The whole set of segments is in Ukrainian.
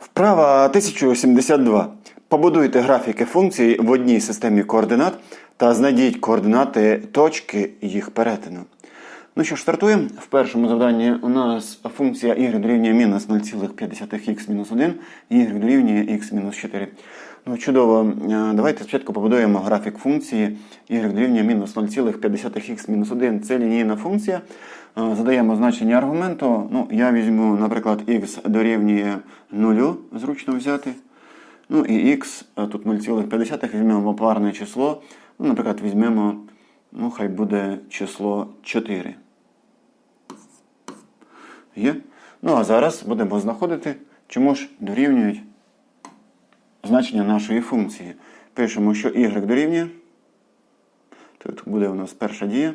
Вправа 1072. Побудуйте графіки функцій в одній системі координат та знайдіть координати точки їх перетину. Ну що ж, стартуємо. В першому завданні у нас функція y дорівнює мінус 0,5х-1, y дорівнює x-4. Ну, чудово. Е, Давайте спочатку побудуємо графік функції y дорівнює мінус 0,5х-1. Це лінійна функція. Е, Задаємо значення аргументу. Ну, я візьму, наприклад, x дорівнює 0, зручно взяти. Ну і x, а тут 0,5 візьмемо парне число. Ну, наприклад, візьмемо, ну, хай буде число 4. Є? Ну, а зараз будемо знаходити, чому ж дорівнюють значення нашої функції. Пишемо, що y дорівнює. Тут буде у нас перша дія.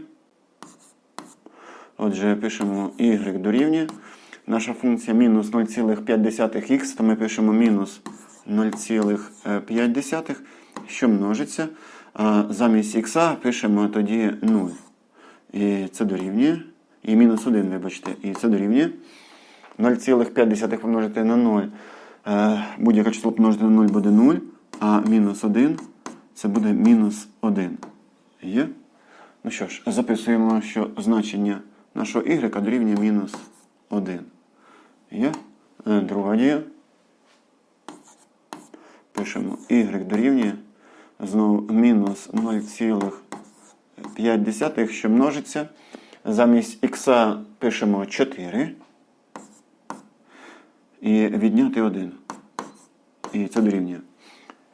Отже, пишемо y дорівнює. Наша функція мінус 0,5х, то ми пишемо мінус 0,5, що множиться. А замість х пишемо тоді 0. І це дорівнює. І мінус 1, вибачте, і це дорівнює. 0,5 помножити на 0. Е, Будь-яке число помножити на 0 буде 0, а мінус 1 це буде мінус 1. Є? Ну що ж, записуємо, що значення нашого y дорівнює мінус 1. Є? Е, Друга дія. Пишемо y дорівнює. Знову мінус 0,5, що множиться. Замість х пишемо 4. І відняти 1. І це дорівнює.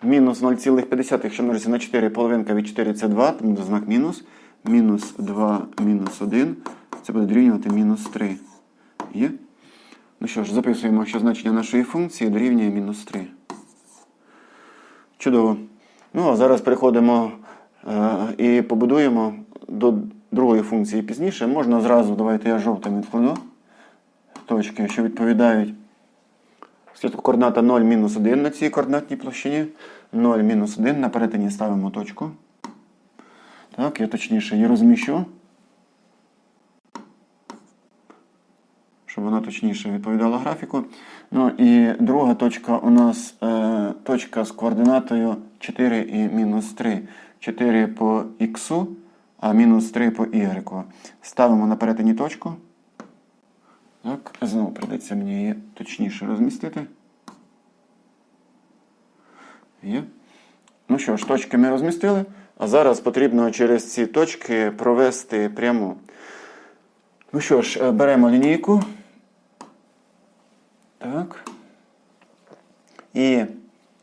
Мінус 0,5, якщо множиться на 4, половинка від 4 це 2, тому знак мінус. Мінус 2, мінус 1. Це буде дорівнювати мінус 3. Є? Ну що ж, записуємо, що значення нашої функції дорівнює мінус 3. Чудово. Ну, а зараз переходимо е, і побудуємо до другої функції пізніше. Можна зразу, давайте я жовтим відкладу точки, що відповідають Слідку координата 0 мінус 1 на цій координатній площині. 0 мінус 1 на перетині ставимо точку. Так, я точніше її розміщу. Щоб вона точніше відповідала графіку. Ну і друга точка у нас е, точка з координатою 4 і мінус 3. 4 по х, а мінус 3 по y. Ставимо на перетині точку. Так, знову прийдеться мені її точніше розмістити. Є. Ну що ж, точки ми розмістили. А зараз потрібно через ці точки провести пряму. Ну що ж, е, беремо лінійку. Так. І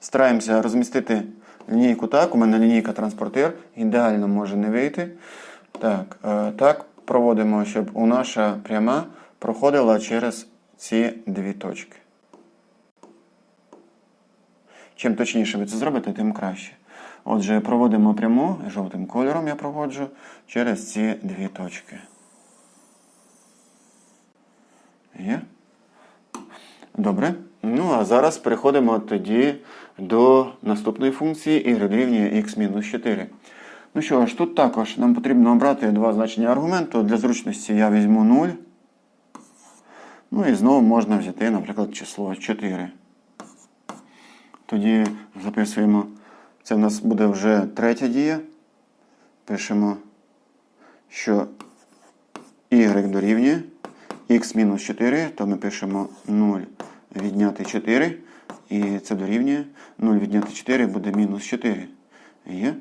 стараємося розмістити лінійку так. У мене лінійка транспортир. Ідеально може не вийти. Так, е, так проводимо, щоб у наша пряма проходила через ці дві точки. Чим точніше ви це зробите, тим краще. Отже, проводимо пряму, жовтим кольором я проводжу через ці дві точки. Є? Добре. Ну, а зараз переходимо тоді до наступної функції y дорівнює x-4. Ну що ж, тут також нам потрібно обрати два значення аргументу. Для зручності я візьму 0. Ну і знову можна взяти, наприклад, число 4. Тоді записуємо, це в нас буде вже третя дія. Пишемо, що y дорівнює x-4, то ми пишемо 0 відняти 4. І це дорівнює 0 відняти 4 буде мінус 4. Є.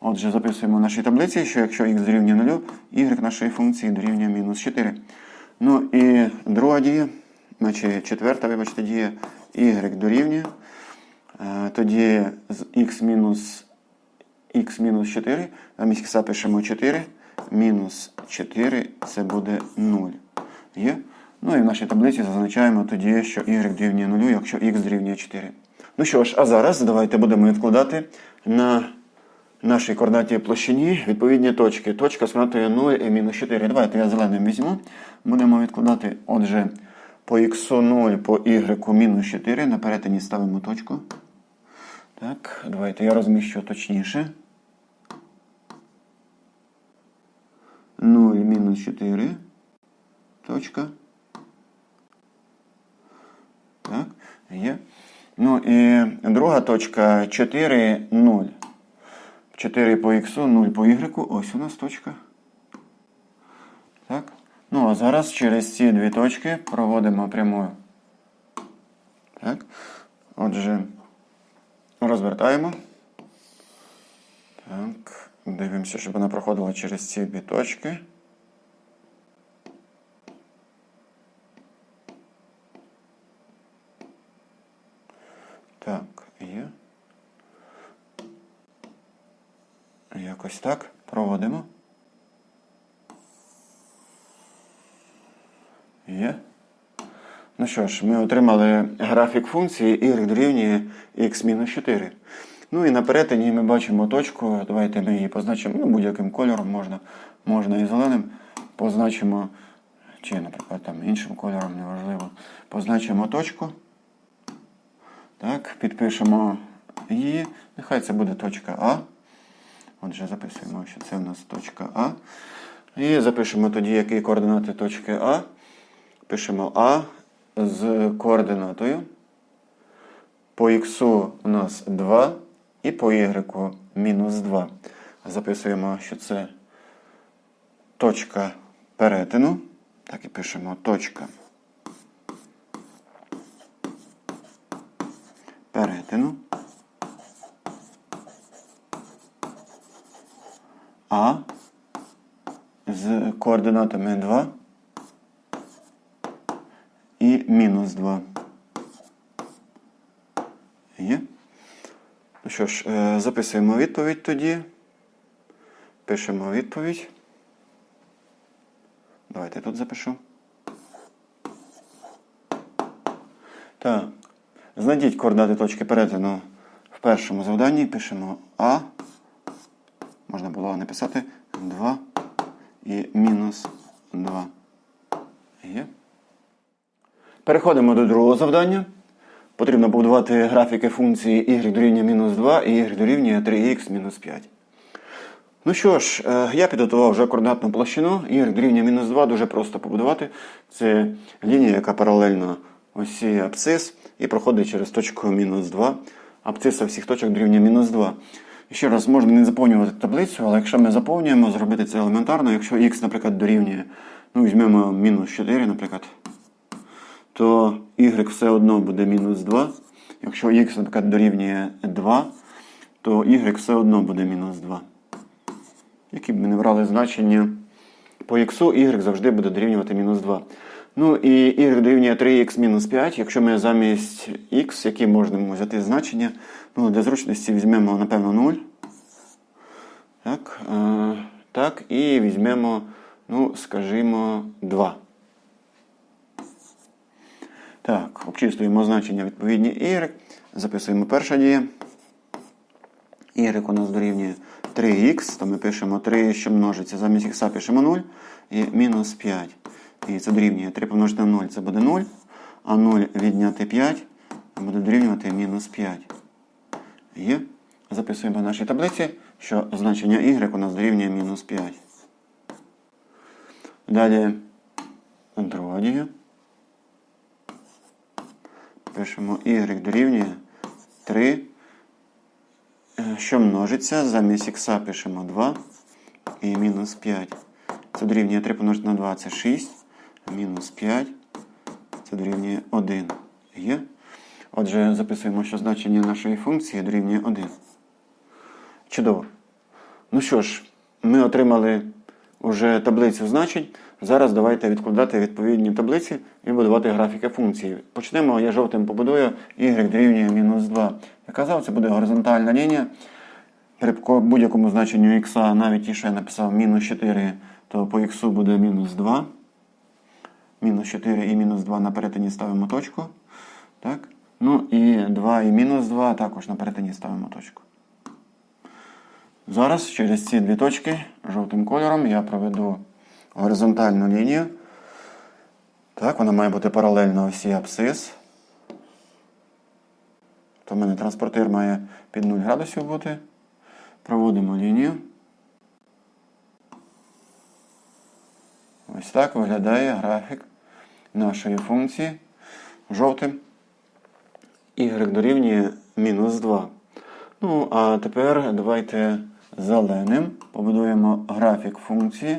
Отже, записуємо в нашій таблиці, що якщо x дорівнює 0, y нашої функції дорівнює мінус 4. Ну і друга дія, значить четверта, вибачте, дія y дорівнює. Е, Тоді з x мінус x мінус 4, замість х пишемо 4, мінус 4 це буде 0. Є? Ну і в нашій таблиці зазначаємо тоді, що y дорівнює 0, якщо x дорівнює 4. Ну що ж, а зараз давайте будемо відкладати на нашій координатній площині відповідні точки. Точка з координатою 0 і мінус 4. Давайте я зеленим візьму. Будемо відкладати, отже, по x 0, по y мінус 4. На перетині ставимо точку. Так, давайте я розміщу точніше. 0 мінус 4. Точка. Так. Є. Ну і друга точка 4, 0. 4 по х, 0 по y. Ось у нас точка. Так. Ну, а зараз через ці дві точки проводимо прямою. Так. Отже, розвертаємо. Так. Дивимося, щоб вона проходила через ці дві точки. Так, є. Якось так. Проводимо. Є. Ну що ж, ми отримали графік функції y дорівнює x-4. Ну і на перетині ми бачимо точку. Давайте ми її позначимо ну, будь-яким кольором, можна, можна і зеленим. Позначимо, чи, наприклад, там іншим кольором, неважливо. Позначимо точку. Так, підпишемо її. Нехай це буде точка А. Отже, записуємо, що це у нас точка А. І запишемо тоді, які координати точки А. Пишемо А з координатою. По х у нас 2 і по y мінус 2. Записуємо, що це точка перетину. Так і пишемо точка перетину. А з координатами 2 і мінус 2. Є. Ну що ж, е, записуємо відповідь тоді. Пишемо відповідь. Давайте тут запишу. Так. Знайдіть координати точки перетину в першому завданні. Пишемо А. Можна було написати 2 і мінус 2. Є. Переходимо до другого завдання. Потрібно побудувати графіки функції y дорівнює мінус 2 і y дорівнює 3х мінус 5. Ну що ж, е, я підготував вже координатну площину. Y дорівнює мінус 2 дуже просто побудувати. Це лінія, яка паралельно осі абсцис і проходить через точку мінус 2. Абсциса всіх точок дорівнює мінус 2. Ще раз, можна не заповнювати таблицю, але якщо ми заповнюємо, зробити це елементарно. Якщо х, наприклад, дорівнює, ну, візьмемо мінус 4, наприклад, то y все одно буде мінус 2. Якщо х, наприклад, дорівнює 2, то y все одно буде мінус 2. Які б ми не брали значення по х, y завжди буде дорівнювати мінус 2. Ну і y дорівнює 3х мінус 5. Якщо ми замість х, які можемо взяти значення, ну, для зручності візьмемо, напевно, 0. Так, е, так, і візьмемо, ну, скажімо, 2. Так, обчислюємо значення відповідні y. Записуємо перша дія. y у нас дорівнює 3х, то ми пишемо 3, що множиться. Замість х пишемо 0 і мінус 5. І це дорівнює 3 помножити на 0, це буде 0. А 0 відняти 5 буде дорівнювати мінус 5. Є. Записуємо в нашій таблиці, що значення y у нас дорівнює мінус 5. Далі друга. Пишемо y дорівнює 3. Е, Що множиться? Замість х пишемо 2 і мінус 5. Це дорівнює 3 помножити на 2 це 6. Мінус 5. Це дорівнює 1. Є. Отже, записуємо, що значення нашої функції дорівнює 1. Чудово. Ну що ж, ми отримали вже таблицю значень. Зараз давайте відкладати відповідні таблиці і будувати графіки функції. Почнемо, я жовтим побудую y дорівнює мінус 2. Я казав, це буде горизонтальна лінія. При будь-якому значенню х, навіть якщо я написав мінус 4, то по х буде мінус 2. Мінус 4 і мінус 2 на перетині ставимо точку. Так? Ну і 2 і мінус 2 також на перетині ставимо точку. Зараз через ці дві точки жовтим кольором я проведу горизонтальну лінію. Так, вона має бути паралельно осі абсцис. То в мене транспортир має під 0 градусів бути. Проводимо лінію. Ось так виглядає графік нашої функції жовтим. y дорівнює мінус 2. Ну, а тепер давайте зеленим побудуємо графік функції.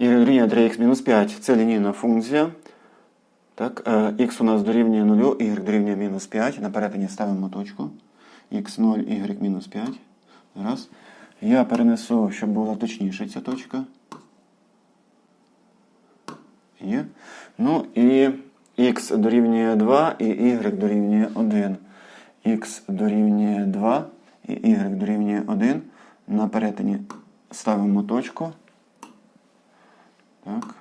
y дорівнює 3х мінус 5 це лінійна функція. Так, е, x у нас дорівнює 0, y дорівнює мінус 5. На перетині ставимо точку. x0, y мінус 5. Раз. Я перенесу, щоб була точніше ця точка. Є. Ну і x дорівнює 2 і y дорівнює 1. x дорівнює 2 і y дорівнює 1. На перетині ставимо точку. Так.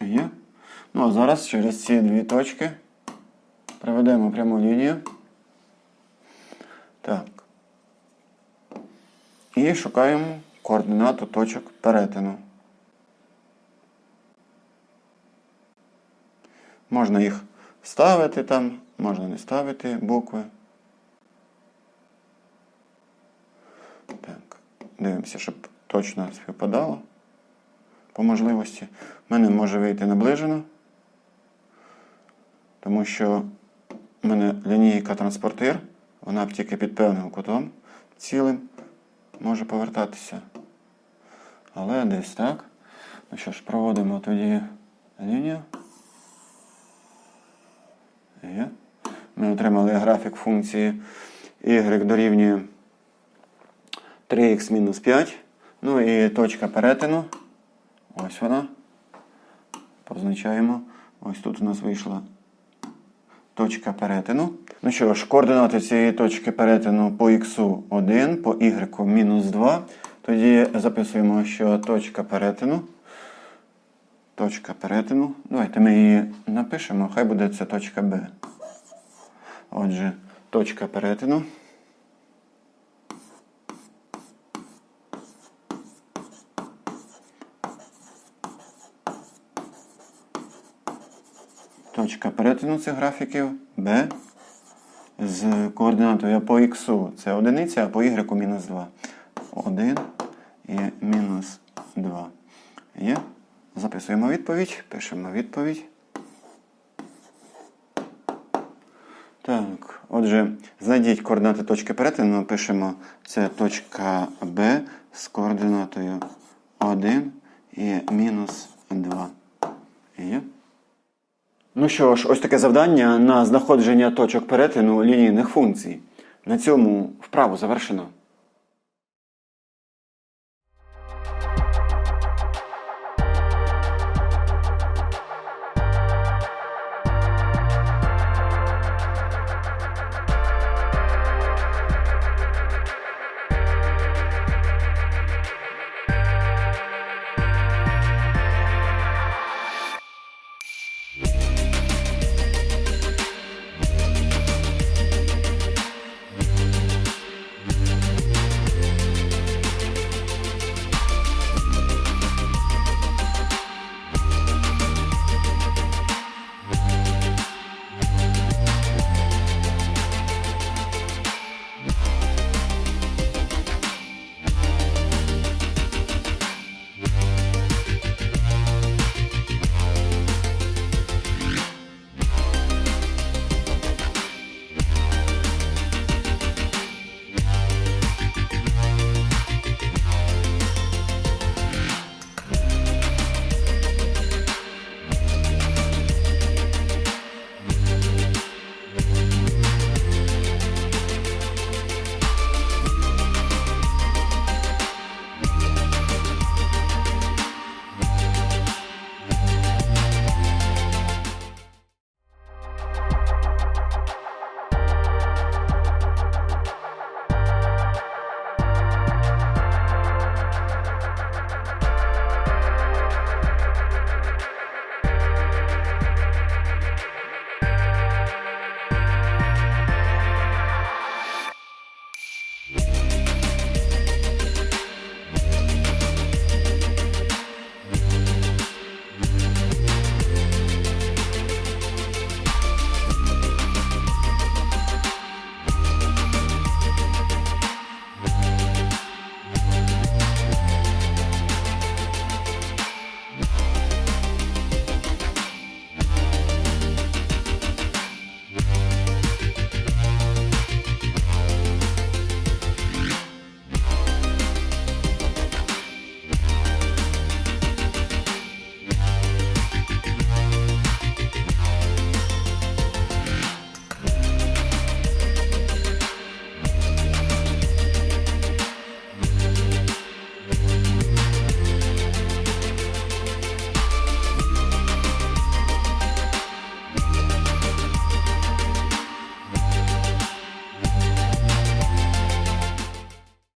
Є. Ну а зараз через ці дві точки проведемо пряму лінію. Так. І шукаємо координату точок перетину. Можна їх ставити там, можна не ставити букви. Так, дивимося, щоб точно співпадало по можливості. В мене може вийти наближено, тому що в мене лінійка транспортир, вона тільки під певним кутом цілим може повертатися. Але десь так. Ну що ж, проводимо тоді лінію. Є. Ми отримали графік функції y дорівнює 3х-5. Ну і точка перетину. Ось вона. Позначаємо. Ось тут у нас вийшла точка перетину. Ну що ж, координати цієї точки перетину по х 1, по y мінус 2. Тоді записуємо, що точка перетину. Точка перетину. Давайте ми її напишемо, хай буде це точка Б. Отже, точка перетину. Точка перетину цих графіків Б з координатою по х це одиниця, а по y мінус 2. 1 і мінус 2. Є. Записуємо відповідь, пишемо відповідь. Так, отже, знайдіть координати точки перетину, пишемо це точка Б з координатою 1 і мінус 2. Є. Ну що ж, ось таке завдання на знаходження точок перетину лінійних функцій. На цьому вправу завершено.